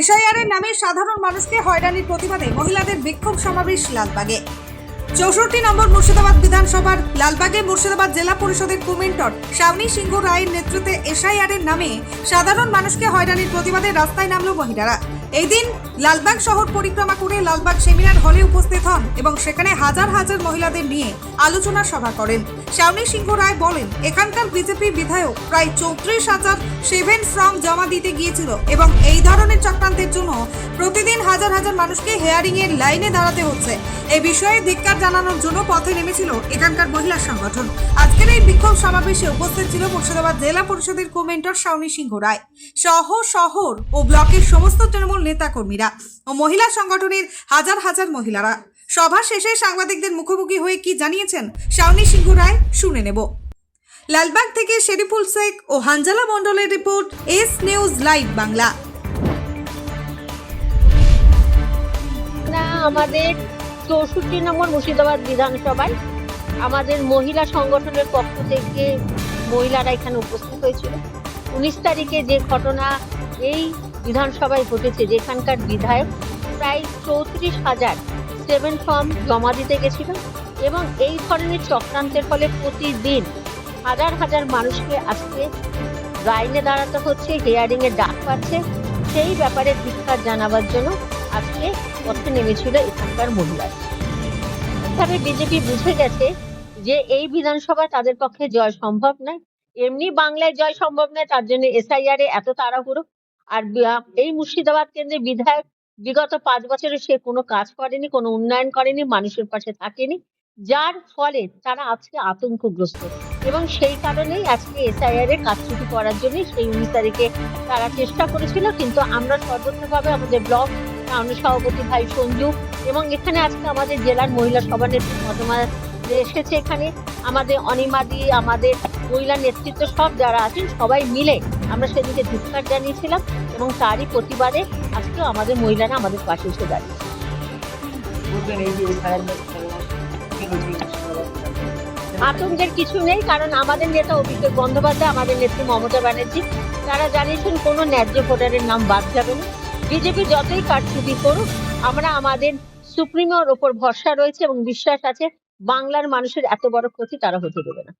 এসআইআরের নামে সাধারণ মানুষকে হয়রানির প্রতিবাদে মহিলাদের বিক্ষোভ সমাবেশ লালবাগে। চৌষট্টি নম্বর মুর্শিদাবাদ বিধানসভার লালবাগে মুর্শিদাবাদ জেলা পরিষদের কুমেন্টর শাওনি সিংহ রায়ের নেতৃত্বে এসআইআরের নামে সাধারণ মানুষকে হয়রানির প্রতিবাদে রাস্তায় নামল মহিলারা। এই দিন লালবাগ শহর পরিক্রমা করে লালবাগ সেমিনার হলে উপস্থিত হন এবং সেখানে হাজার হাজার মহিলাদের নিয়ে আলোচনা সভা করেন। শাওনি সিংহ রায় বলেন, এখানকার বিজেপি বিধায়ক প্রায় চৌত্রিশ হাজার সেভেন ফর্ম জমা দিতে গিয়েছিল এবং এই ধরনের চক্রান্তের জন্য হাজার হাজার মানুষকে হেয়ারিং এর লাইনে দাঁড়াতে হচ্ছে। এই বিষয়ে ধিক্কার জানানোর জন্য পথে নেমেছিল এখানকার মহিলা সংগঠন। আজকের এই বিক্ষোভ সমাবেশে উপস্থিত ছিল মুর্শিদাবাদ জেলা পরিষদের কোমেন্টর শাওনি সিংহ রায়। সহ শহর ও ব্লকের সমস্ত তৃণমূল নেতাকর্মীরা ও মহিলা সংগঠনের হাজার হাজার মহিলারা। সভা শেষে সাংবাদিকদের মুখোমুখি হয়ে কি জানিয়েছেন শাওনি সিংহ রায় শুনে নেব। লালবাগ থেকে শেরিফুল শেখ ও হানজালা মণ্ডলের report S news live Bangla. আমাদের চৌষট্টি নম্বর মুর্শিদাবাদ বিধানসভায় আমাদের মহিলা সংগঠনের পক্ষ থেকে মহিলারা এখানে উপস্থিত হয়েছিল। উনিশ তারিখে যে ঘটনা এই বিধানসভায় ঘটেছে, যেখানকার বিধায়ক প্রায় চৌত্রিশ হাজার সেভেন ফর্ম জমা দিতে গেছিল এবং এই ধরনের চক্রান্তের ফলে প্রতিদিন হাজার হাজার মানুষকে আজকে লাইনে দাঁড়াতে হচ্ছে হিয়ারিংয়ে ডাক পাচ্ছে। সেই ব্যাপারে ধিক্কার জানাবার জন্য আজকে পথে নেমেছিল এখানকার মহিলারা। তবে বিজেপি বুঝে গেছে যে এই বিধানসভা তাদের পক্ষে জয় সম্ভব নয়। এমনি বাংলায় জয় সম্ভব নয়, তার জন্য এসআইআর এ এত তাড়াহুড়ো। আর এই মুর্শিদাবাদ কেন্দ্রে বিধায়ক বিগত পাঁচ বছরে সে কোনো কাজ করেনি, কোনো উন্নয়ন করেনি, মানুষের পাশে থাকেনি, যার ফলে তারা আজকে আতঙ্কগ্রস্ত। এবং সেই কারণেই আজকে এসআইআর এর কাজছুটি করার জন্য সেই উনিশ তারিখে তারা চেষ্টা করেছিল। কিন্তু আমরা সর্বত্রভাবে আমাদের ব্লক সভাপতি ভাই সঞ্জু এবং এখানে আজকে আমাদের জেলার মহিলা সভানেত্রী মতমা এসেছে এখানে। আমাদের অনিমাদি আমাদের মহিলা নেতৃত্ব সব যারা আছেন সবাই মিলে আমরা সেদিকে ধিক্কার জানিয়েছিলাম এবং তারই প্রতিবাদে আজকেও আমাদের মহিলারা আমাদের পাশে এসে দাঁড়িয়েছে। আতঙ্কের কিছু নেই কারণ আমাদের নেতা অভিষেক বন্দ্যোপাধ্যায় আমাদের নেত্রী মমতা ব্যানার্জি তারা জানিয়েছেন কোনো ন্যায্য ভোটারের নাম বাদ যাবে না। বিজেপি যতই কারচুপি করুক, আমরা আমাদের সুপ্রিমোর ওপর ভরসা রয়েছে এবং বিশ্বাস আছে, বাংলার মানুষের এত বড় ক্ষতি তারা হতে দেবে না।